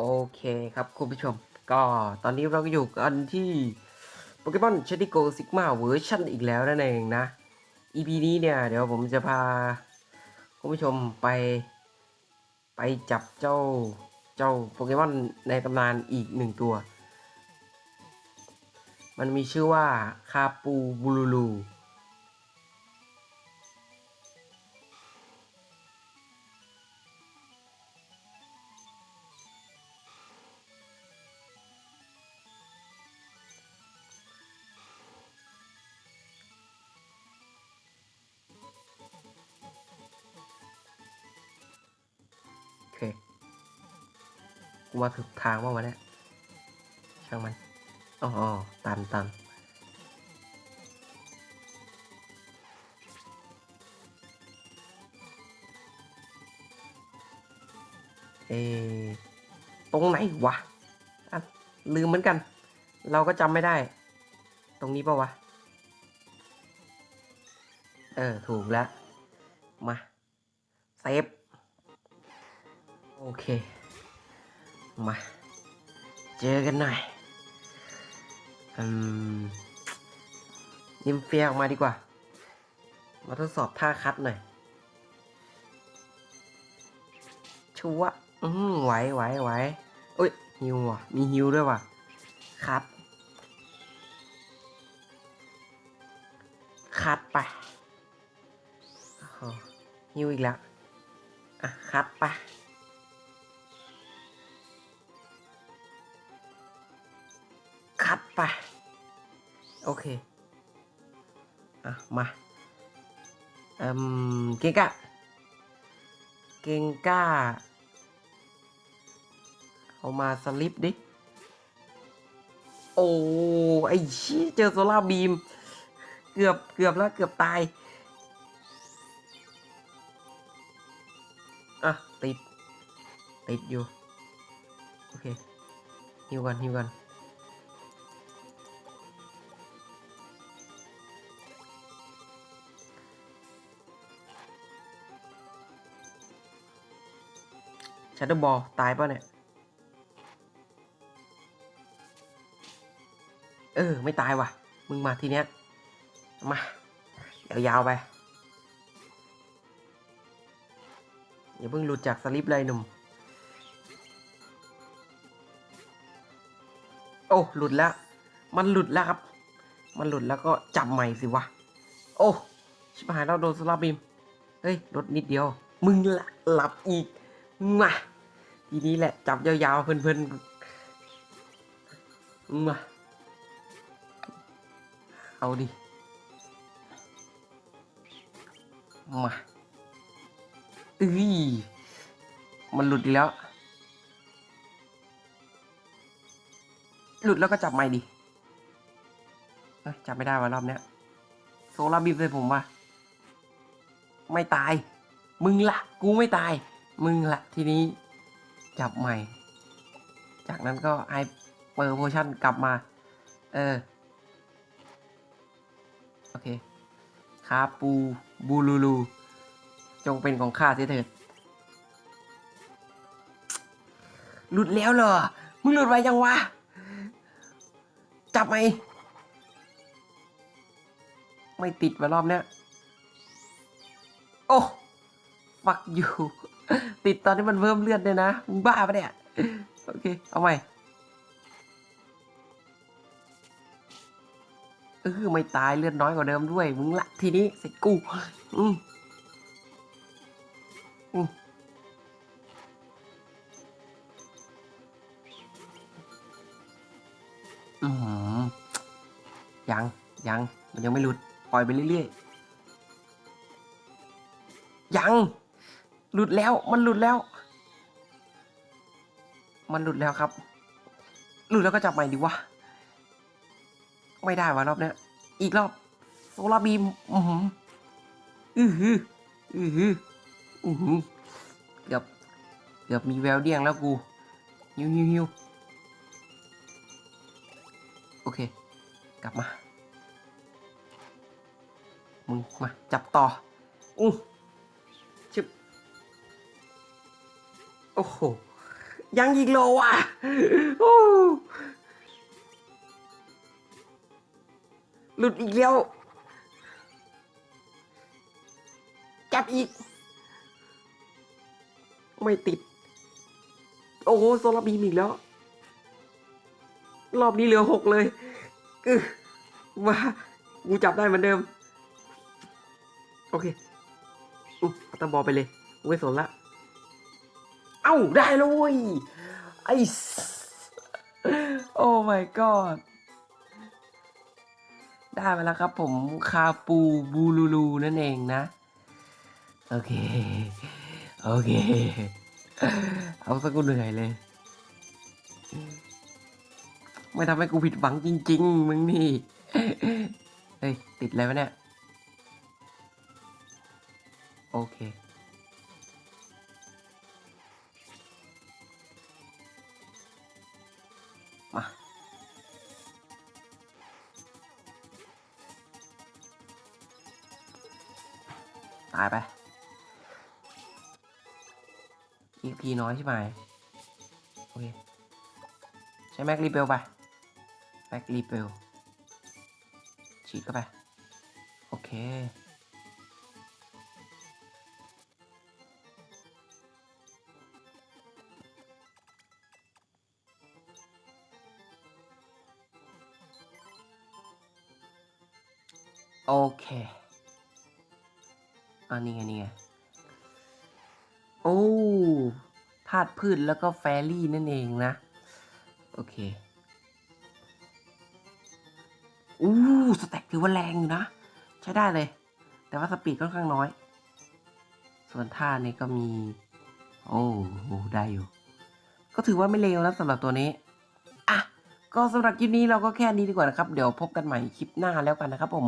โอเคครับคุณผู้ชม ก็ตอนนี้เราก็อยู่กันที่โปเกมอนเชดิโกซิกมาเวอร์ชันอีกแล้วนั่นเองนะ EP นี้เนี่ยเดี๋ยวผมจะพาคุณผู้ชมไป ไปจับเจ้าเจ้าโปเกมอนในตำนานอีกหนึ่งตัว มันมีชื่อว่าคาปูบูลูลู กูมาถึงทางบ้างวะเนี่ยช่างมันอ๋อตันตันเอะตรงไหนวะอะลืมเหมือนกัน เราก็จำไม่ได้ ตรงนี้ปะวะ เออ ถูกแล้ว มา เซฟ โอเค มา เจอกันหน่อยอืมนิมเฟียออกมาดีกว่า มาทดสอบท่าคัดหน่อย ชัวอืมไหวไหวไหวเอ้ยฮิวว่ะ มีฮิวด้วยว่ะ คัด คัดไปหฮิวอีกแล้ว อะ คัดไป คัดไป โอเค อะ มาเอืมเก่งกะเก่งก้า เอามาสลิปดิ โอ้ ไอ้ชี้เจอโซล่าบีม เกือบ เกือบแล้ว เกือบตาย อะ ติด ติดอยู่ โอเคฮิวกันฮิวกัน ชัตเตอร์บอลตายป่ะเนี่ย เออ ไม่ตายว่ะ มึงมาทีเนี้ย มา ยาวๆไป อย่าเพิ่งหลุดจากสลิปเลยหนุ่ม โอ้ หลุดแล้ว มันหลุดแล้วครับ มันหลุดแล้วก็จับใหม่สิวะ โอ้ ชิบหายแล้วโดนสลับบีม เฮ้ย ลดนิดเดียว มึงหลับอีกมา ทีนี้แหละ จับยาวๆ เพลินๆมาเอาดิ มาเอ้ยมันหลุดอีกแล้ว หลุดแล้วก็จับใหม่ดิจับไม่ได้ว่ะรอบเนี้ยโซลาร์บีมเลยผมว่าไม่ตาย มึงละ กูไม่ตาย มึงละทีนี้ จับใหม่ จากนั้นก็ไอเปอร์โพชั่นกลับมา เออ โอเคคาปูบูลูลู จงเป็นของข้าเสียเถิดหลุดแล้วเหรอ มึงหลุดไปยังวะ จับไหม ไม่ติดมารอบเนี้ย โอ้ ฟักอยู่ ติดตอนที่มันเพิ่มเลือดเนี่ยนะมึงบ้าปะเนี่ย โอเค เอาใหม่เออไม่ตายเลือดน้อยกว่าเดิมด้วย มึงละทีนี้เสร็จกู อืมอืมอืมยัง ยัง มันยังไม่หลุด ปล่อยไปเรื่อยๆ ยัง หลุดแล้วมันหลุดแล้ว มันหลุดแล้วครับ หลุดแล้วก็จับใหม่ดีวะไม่ได้วะรอบเนี้ยอีกรอบโซลาร์บีมอือหืออือหืออือหืออือหือเกือบเกือบมีแววเดียงแล้วกูฮิวฮิวฮิวโอเค กลับมา มึงมาจับต่อ อู้ โอ้โห ยังอีกโลว่ะโอ้หลุดอีกแล้ว จับอีก ไม่ติด โอ้โหโซลาบีมอีกแล้ว รอบนี้เหลือหกเลยกึว่ากูจับได้เหมือนเดิม โอเค อุ๊ยเอาตะบอไปเลยไม่สนละ อ้าได้แล้วเว้ยไอ้สโอ้ my god ได้มาแล้วครับผมคาปูบูลูลูนั่นเองนะ โอเค โอเค เอาสักกูเหนื่อยเลย ไม่ทำให้กูผิดหวังจริง ๆ มึงนี่ เฮ้ย ติดอะไรวะเนี่ย โอเค มาตายไป EP น้อยใช่ไหมโอเค ใช้แม็กรีเปลไป แม็กรีเปลฉีดเข้าไป โอเค โอเค อันนี้ไงนี่ไง โอ้ธาตุพืชแล้วก็แฟรี่นั่นเองนะ โอเค อู้สแต็กถือว่าแรงอยู่นะ ใช้ได้เลย แต่ว่าสปีดค่อนข้างน้อย ส่วนท่านี่ก็มี โอ้โหได้อยู่ ก็ถือว่าไม่เลวนะสำหรับตัวนี้ ก็สำหรับคลิปนี้เราก็แค่นี้ดีกว่านะครับ เดี๋ยวพบกันใหม่คลิปหน้าแล้วกันนะครับผม